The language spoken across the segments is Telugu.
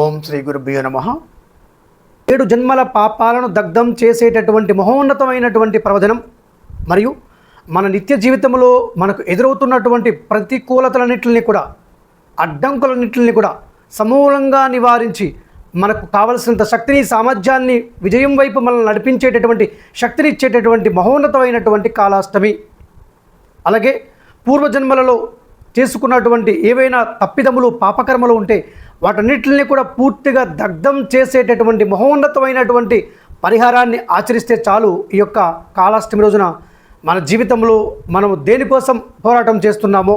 ఓం శ్రీ గురుభ్యో నమ. ఏడు జన్మల పాపాలను దగ్ధం చేసేటటువంటి మహోన్నతమైనటువంటి ప్రవచనం. మరియు మన నిత్య జీవితంలో మనకు ఎదురవుతున్నటువంటి ప్రతికూలతలన్నింటిని కూడా అడ్డంకులన్నింటిని కూడా సమూలంగా నివారించి మనకు కావలసినంత శక్తిని సామర్థ్యాన్ని విజయం వైపు మనల్ని నడిపించేటటువంటి శక్తిని ఇచ్చేటటువంటి మహోన్నతమైనటువంటి కాలాష్టమి. అలాగే పూర్వజన్మలలో చేసుకున్నటువంటి ఏవైనా తప్పిదములు పాపకర్మలు ఉంటే వాటన్నిటిని కూడా పూర్తిగా దగ్ధం చేసేటటువంటి మహోన్నతమైనటువంటి పరిహారాన్ని ఆచరిస్తే చాలు ఈ యొక్క కాలాష్టమి రోజున మన జీవితంలో మనం దేనికోసం పోరాటం చేస్తున్నామో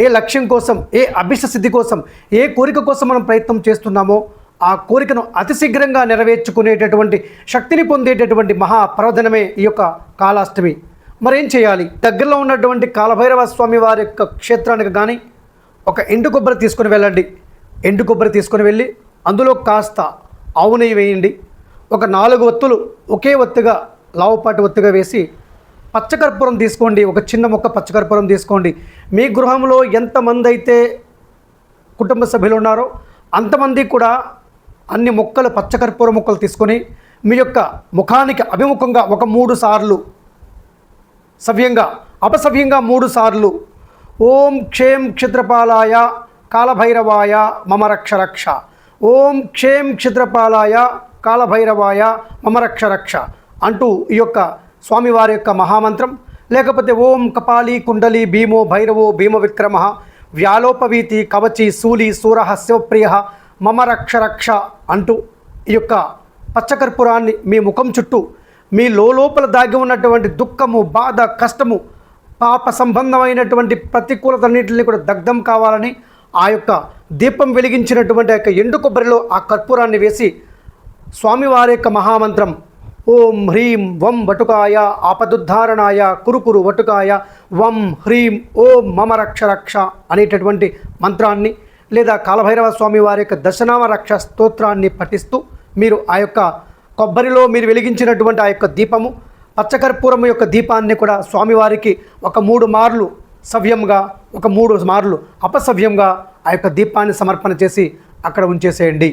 ఏ లక్ష్యం కోసం ఏ అభిష్ట సిద్ధి కోసం ఏ కోరిక కోసం మనం ప్రయత్నం చేస్తున్నామో ఆ కోరికను అతి శీఘ్రంగా నెరవేర్చుకునేటటువంటి శక్తిని పొందేటటువంటి మహాపర్వదనమే ఈ యొక్క కాలాష్టమి. మరేం చేయాలి? దగ్గరలో ఉన్నటువంటి కాలభైరవ స్వామి వారి యొక్క క్షేత్రానికి కానీ ఒక ఎండు కొబ్బరి తీసుకొని వెళ్ళండి. ఎండు కొబ్బరి తీసుకొని వెళ్ళి అందులో కాస్త ఆవు నెయ్యి వేయండి. ఒక నాలుగు ఒత్తులు ఒకే ఒత్తుగా లావుపాటి ఒత్తుగా వేసి పచ్చకర్పూరం తీసుకోండి. ఒక చిన్న మొక్క పచ్చకర్పూరం తీసుకోండి. మీ గృహంలో ఎంతమంది అయితే కుటుంబ సభ్యులు ఉన్నారో అంతమంది కూడా అన్ని మొక్కలు పచ్చకర్పూర మొక్కలు తీసుకొని మీ యొక్క ముఖానికి అభిముఖంగా ఒక మూడు సార్లు సవ్యంగా అపసవ్యంగా మూడు సార్లు ఓం క్షేం క్షిత్రపాలాయ కాలభైరవాయ మమరక్షరక్ష. రక్ష ఓం క్షేం క్షిద్రపాలాయ కాలభైరవాయ మమరక్షరక్ష రక్ష అంటూ ఈ యొక్క స్వామివారి యొక్క మహామంత్రం. లేకపోతే ఓం కపాలి కుండలి భీమో భైరవో భీమ విక్రమ వ్యాలోపవీతి కవచి సూలి సూర శివప్రియ మమ రక్ష అంటూ ఈ యొక్క పచ్చకర్పూరాన్ని మీ ముఖం చుట్టూ మీ లోపల దాగి ఉన్నటువంటి దుఃఖము బాధ కష్టము పాప సంబంధమైనటువంటి ప్రతికూలతన్నింటిని కూడా దగ్ధం కావాలని ఆ యొక్క దీపం వెలిగించినటువంటి యొక్క ఎండు కొబ్బరిలో ఆ కర్పూరాన్ని వేసి స్వామివారి యొక్క మహామంత్రం ఓం హ్రీం వం వటుకాయ ఆపదుద్ధారణాయ కురుకురు వటుకాయ వం హ్రీం ఓం మమ రక్ష రక్ష అనేటటువంటి మంత్రాన్ని లేదా కాలభైరవ స్వామి వారి యొక్క దశనామ రక్ష స్తోత్రాన్ని పఠిస్తూ మీరు ఆ యొక్క కొబ్బరిలో మీరు వెలిగించినటువంటి ఆ యొక్క దీపము పచ్చకర్పూరం యొక్క దీపాన్ని కూడా స్వామివారికి ఒక మూడు మార్లు సవ్యంగా ఒక మూడు మార్లు అపసవ్యంగా ఆ యొక్క దీపాన్ని సమర్పణ చేసి అక్కడ ఉంచేసేయండి.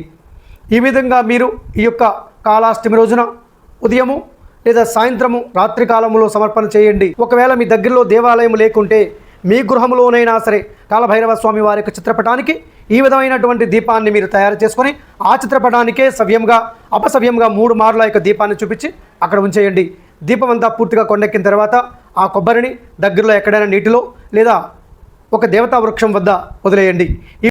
ఈ విధంగా మీరు ఈ యొక్క కాలాష్టమి రోజున ఉదయము లేదా సాయంత్రము రాత్రి కాలంలో సమర్పణ చేయండి. ఒకవేళ మీ దగ్గరలో దేవాలయం లేకుంటే మీ గృహంలోనైనా సరే కాలభైరవ స్వామి వారి యొక్క చిత్రపటానికి ఈ విధమైనటువంటి దీపాన్ని మీరు తయారు చేసుకొని ఆ చిత్రపటానికే సవ్యంగా అపసవ్యంగా మూడు మార్ల యొక్క దీపాన్ని చూపించి అక్కడ ఉంచేయండి. దీపం అంతా పూర్తిగా కొండెక్కిన తర్వాత ఆ కొబ్బరిని దగ్గరలో ఎక్కడైనా నీటిలో లేదా ఒక దేవతా వృక్షం వద్ద వదిలేయండి. ఈ